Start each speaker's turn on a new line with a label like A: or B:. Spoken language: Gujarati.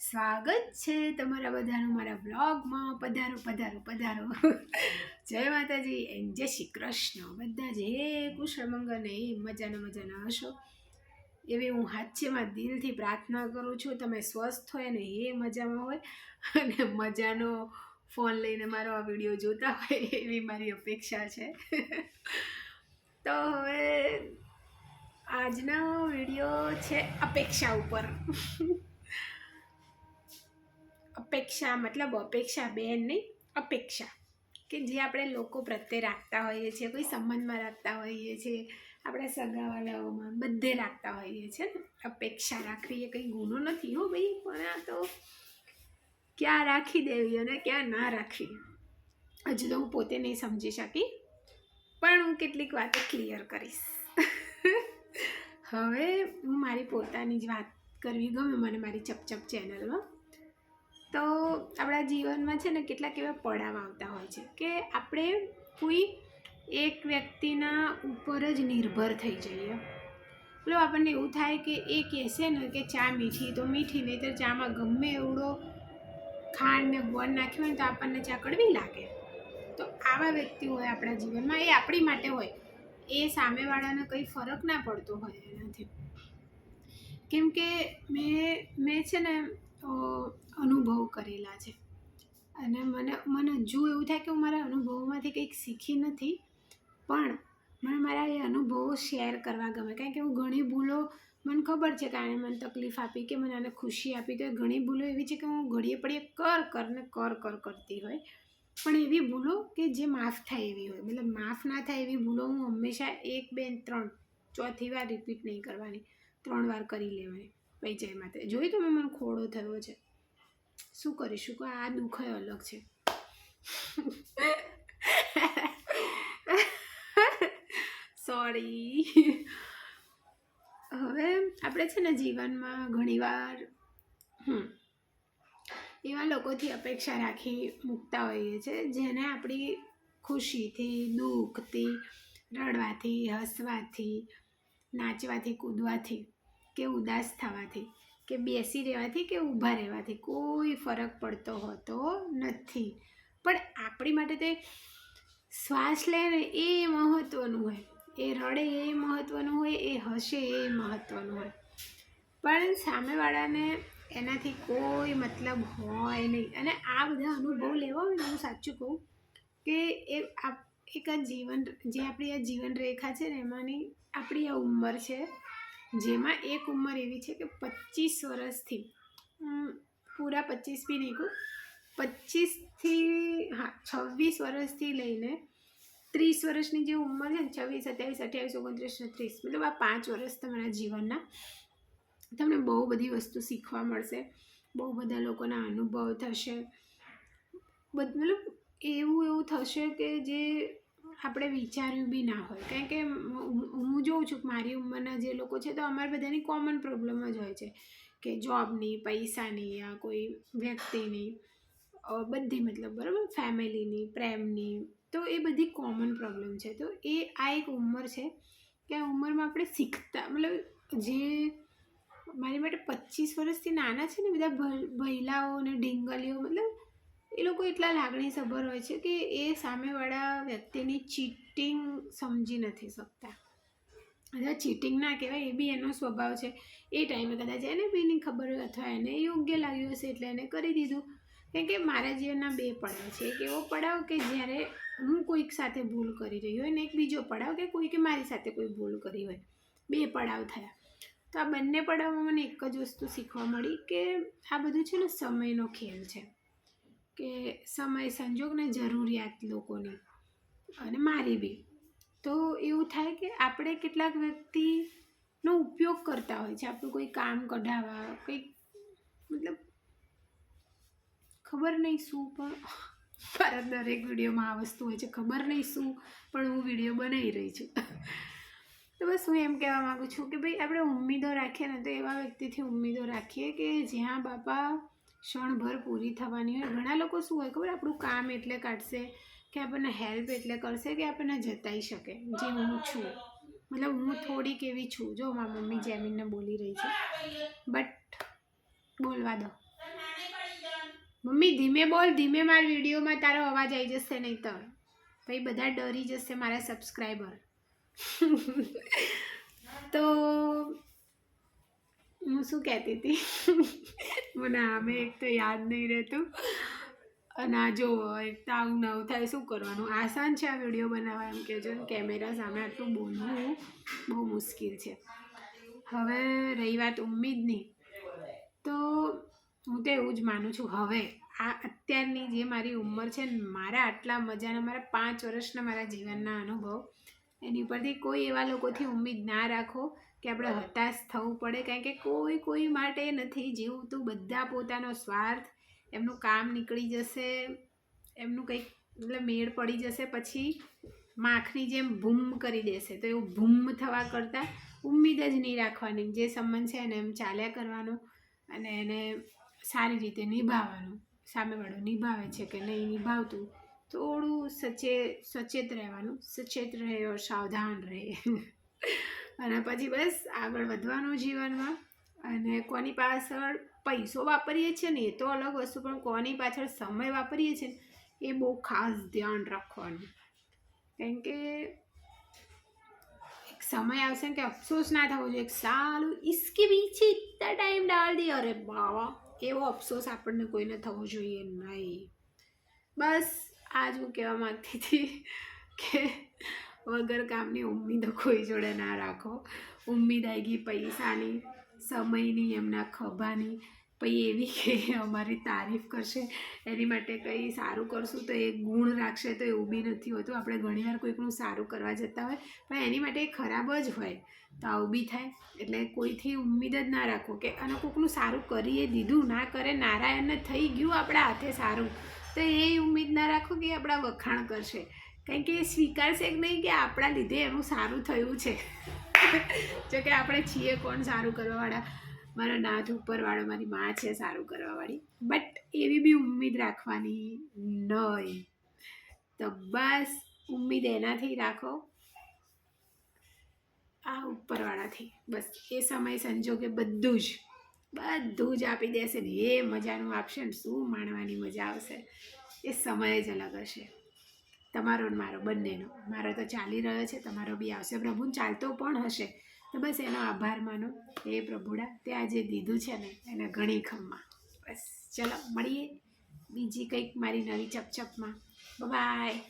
A: સ્વાગત છે તમારા બધાનું મારા બ્લોગમાં પધારો પધારો પધારો. જય માતાજી એન્ડ જય શ્રી કૃષ્ણ. બધા જ હે કુશળ મંગળ ને એ મજાના મજાના હશો. એવી હું હાચ્યમાં દિલથી પ્રાર્થના કરું છું, તમે સ્વસ્થ હોય ને એ મજામાં હોય અને મજાનો ફોન લઈને મારો આ વીડિયો જોતા હોય એવી મારી અપેક્ષા છે. તો હવે આજનો વીડિયો છે અપેક્ષા ઉપર. અપેક્ષા, મતલબ અપેક્ષા બેન નહીં, અપેક્ષા. કે જે આપણે લોકો પ્રત્યે રાખતા હોઈએ છીએ, કોઈ સંબંધમાં રાખતા હોઈએ છીએ, આપણા સગાવાલાઓમાં બધે રાખતા હોઈએ છીએ ને. અપેક્ષા રાખવી એ કંઈ ગુનો નથી હો ભાઈ, પણ આ તો ક્યાં રાખી દેવી અને ક્યાં ના રાખવી હજુ તો હું પોતે નહીં સમજી શકી, પણ હું કેટલીક વાતો ક્લિયર કરીશ. હવે હું મારી પોતાની જ વાત કરવી ગમે, મને મારી ચપચપ ચેનલમાં તો આપણા જીવનમાં છે ને કેટલાક એવા પડાવ આવતા હોય છે કે આપણે કોઈ એક વ્યક્તિના ઉપર જ નિર્ભર થઈ જઈએ. પેલો આપણને એવું થાય કે એ કહેશે ને કે ચા મીઠી, તો મીઠી નહીં તો ચામાં ગમે એવડો ખાંડ ને ગોળ નાખ્યો હોય તો આપણને ચા કડવી લાગે. તો આવા વ્યક્તિ હોય આપણા જીવનમાં, એ આપણી માટે હોય. એ સામેવાળાને કંઈ ફરક ના પડતો હોય એનાથી. કેમ કે મેં મેં છે ને અનુભવ કરેલા છે. અને મને મને હજુ એવું થાય કે હું મારા અનુભવોમાંથી કંઈક શીખી નથી, પણ મને મારા એ અનુભવો શેર કરવા ગમે. કારણ કે હું ઘણી ભૂલો, મને ખબર છે કે આણે મને તકલીફ આપી કે મને આને ખુશી આપી, તો એ ઘણી ભૂલો એવી છે કે હું ઘડીએ પડીએ કર, કરને કર કર કરતી હોય. પણ એવી ભૂલો કે જે માફ થાય એવી હોય. મતલબ માફ ના થાય એવી ભૂલો હું હંમેશા એક, બે, ત્રણ, ચોથી વાર રિપીટ નહીં કરવાની. ત્રણ વાર કરી લેવાની. જય માતા જોઈ તમે મને ખોડો થયો છે. શું કરીશું? કે આ દુઃખ અલગ છે. સોરી હવે આપણે છે ને જીવનમાં ઘણીવાર એવા લોકોથી અપેક્ષા રાખી મૂકતા હોઈએ છીએ જેને આપણી ખુશીથી, દુઃખથી, રડવાથી, હસવાથી, નાચવાથી, કૂદવાથી કે ઉદાસ થવાથી, કે બેસી રહેવાથી, કે ઊભા રહેવાથી, કોઈ ફરક પડતો હોતો નથી. પણ આપણી માટે તે શ્વાસ લે એ મહત્ત્વનું હોય, એ રડે એ મહત્ત્વનું હોય, એ હશે એ મહત્ત્વનું હોય. પણ સામેવાળાને એનાથી કોઈ મતલબ હોય નહીં. અને આ બધા અનુભવ લેવા હોય હું સાચું કહું કે એ એક આ જીવન, જે આપણી આ જીવન રેખા છે ને, એમાંની આપણી આ ઉંમર છે જેમાં એક ઉંમર એવી છે કે પચીસ વર્ષથી પૂરા પચીસ બી નહીં કહું, પચીસથી, હા, છવ્વીસ વર્ષથી લઈને ત્રીસ વર્ષની જે ઉંમર છે ને, છવ્વીસ, સત્યાવીસ, અઠ્યાવીસ, ઓગણત્રીસ ત્રીસ મતલબ આ પાંચ વર્ષ તમારા જીવનના, તમને બહુ બધી વસ્તુ શીખવા મળશે, બહુ બધા લોકોના અનુભવ થશે મતલબ એવું એવું થશે કે જે આપણે વિચાર્યું બી ના હોય. કારણ કે હું- જોઉં છું કે મારી ઉંમરના જે લોકો છે તો અમારે બધાની કોમન પ્રોબ્લેમ જ હોય છે કે જોબની પૈસાની યા કોઈ વ્યક્તિની બધી મતલબ બરાબર ફેમિલીની પ્રેમની તો એ બધી કોમન પ્રોબ્લેમ છે. તો એ આ એક ઉંમર છે કે આ ઉંમરમાં આપણે શીખતા, મતલબ જે મારી માટે પચીસ વર્ષથી નાના છે ને બધા ભૈલાઓ અને ઢીંગલીઓ, મતલબ એ લોકો એટલા લાગણી સભર હોય છે કે એ સામેવાળા વ્યક્તિની ચીટિંગ સમજી નથી શકતા. અથવા ચીટિંગ ના કહેવાય એ બી એનો સ્વભાવ છે. એ ટાઈમે કદાચ એને બી ખબર હોય અથવા એને યોગ્ય લાગ્યું હશે એટલે એને કરી દીધું. કેમ કે મારા જીવનના બે પડાવ છે. એક એવો પડાવ કે જ્યારે હું કોઈક સાથે ભૂલ કરી રહી હોય ને એક બીજો પડાવ કે કોઈકે મારી સાથે કોઈ ભૂલ કરી હોય. બે પડાવ થયા. તો આ બંને પડાવમાં મને એક જ વસ્તુ શીખવા મળી કે આ બધું છે ને સમયનો ખેલ છે. કે સમય સંજોગને જરૂરિયાત લોકોની અને મારી બી. તો એવું થાય કે આપણે કેટલાક વ્યક્તિનો ઉપયોગ કરતા હોય છે. આપણું કોઈ કામ કઢાવવા, કંઈક મતલબ ખબર નહીં શું પણ મારા દરેક વિડીયોમાં આ વસ્તુ હોય છે. ખબર નહીં શું પણ હું વીડિયો બનાવી રહી છું. તો બસ હું એમ કહેવા માગું છું કે ભાઈ, આપણે ઉમ્મીદો રાખીએ ને તો એવા વ્યક્તિથી ઉમ્મીદો રાખીએ કે જ્યાં બાપા ક્ષણભર પૂરી થવાની હોય. ઘણા લોકો શું હોય ખબર? આપણું કામ એટલે કાઢશે કે આપણને હેલ્પ એટલે કરશે કે આપણને જતાઈ શકે. જે હું છું. મતલબ હું થોડીક એવી છું. જો મારા મમ્મી જેમીનને બોલી રહી છે. બટ બોલવા દો. મમ્મી, ધીમે બોલ. ધીમે મારા વિડીયોમાં તારો અવાજ આવી જશે નહીં તો ભાઈ, બધા ડરી જશે મારા સબસ્ક્રાઈબર તો હું શું કહેતી હતી? મને આમે એક તો યાદ નહીં રહેતું. અને આ જો, એક તો આવું નવું થાય, શું કરવાનું? આસાન છે આ વીડિયો બનાવવા, એમ કહેજો. કેમેરા સામે આટલું બોલવું બહુ મુશ્કેલ છે. હવે રહી વાત ઉમ્મીદની. તો હું તો એવું જ માનું છું, હવે આ અત્યારની જે મારી ઉંમર છે ને, મારા આટલા મજાના, મારા પાંચ વર્ષના મારા જીવનના અનુભવ એની ઉપરથી કોઈ એવા લોકોથી ઉમ્મીદ ના રાખો કે આપણે હતાશ થવું પડે. કારણ કે કોઈ કોઈ માટે નથી જીવતું બધા પોતાનો સ્વાર્થ એમનું કામ નીકળી જશે એમનું કંઈક એટલે મેળ પડી જશે પછી માખની જેમ ભૂમ કરી દેશે. તો એવું ભૂમ થવા કરતાં ઉમ્મીદ જ નહીં રાખવાની. જે સંબંધ છે એને એમ ચાલ્યા કરવાનો અને એને સારી રીતે નિભાવવાનું. સામેવાળો નિભાવે છે કે નહીં નિભાવતું. થોડું સચે, સચેત રહેવાનું, સચેત રહે ઓર સાવધાન રહે. અને પછી બસ આગળ વધવાનું જીવનમાં. અને કોની પાછળ પૈસો વાપરીએ છીએ ને, એ તો અલગ વસ્તુ, પણ કોની પાછળ સમય વાપરીએ છીએ એ બહુ ખાસ ધ્યાન રાખવાનું. કેમ કે એક સમય આવશે કે અફસોસ ના થવો જોઈએ. સારું ઇસકે પીછે ઇતના ટાઈમ ડાળ દે. અરે બાવા, એવો અફસોસ આપણને કોઈને થવો જોઈએ નહીં. બસ આજ હું કહેવા માંગતી હતી કે વગર કામની ઉમ્મીદો કોઈ જોડે ના રાખો. ઉમ્મીદ આવી ગઈ પૈસાની, સમયની, એમના ખભાની. પછી એવી કે અમારી તારીફ કરશે. એની માટે કંઈ સારું કરશું તો એ ગુણ રાખશે તો એવું બી નથી હોતું. આપણે ઘણીવાર કોઈકનું સારું કરવા જતા હોય, પણ એની માટે એ ખરાબ જ હોય. તો આવું બી થાય. એટલે કોઈથી ઉમ્મીદ જ ના રાખો કે અને કોઈકનું સારું કરીએ, દીધું ના કરે નારાયણને થઈ ગયું આપણા હાથે સારું. તો એ ઉમ્મીદ ના રાખો કે આપણા વખાણ કરશે. કારણ કે એ સ્વીકારશે કે નહીં કે આપણા લીધે એનું સારું થયું છે. જો કે આપણે છીએ કોણ સારું કરવાવાળા? મારા નાથ ઉપરવાળો, મારી મા છે સારું કરવાવાળી. બટ એવી બી ઉમ્મીદ રાખવાની નહીં તો બસ ઉમ્મીદ એનાથી રાખો. આ ઉપરવાળાથી. બસ એ સમય સંજોગે બધું જ. બધું જ આપી દેશે ને. એ મજાનું આપશે ને, શું માણવાની મજા આવશે? એ સમય જ અલગ હશે. તમારો ને મારો, બંનેનો. મારો તો ચાલી રહ્યો છે, તમારો બી આવશે. પ્રભુ ચાલતો પણ હશે. તો બસ એનો આભાર માનો. એ પ્રભુડા તે આજે દીધું છે ને, એને ઘણી ખમમાં. બસ, ચલો, મળીએ બીજી કંઈક મારી નવી ચપચપમાં બાય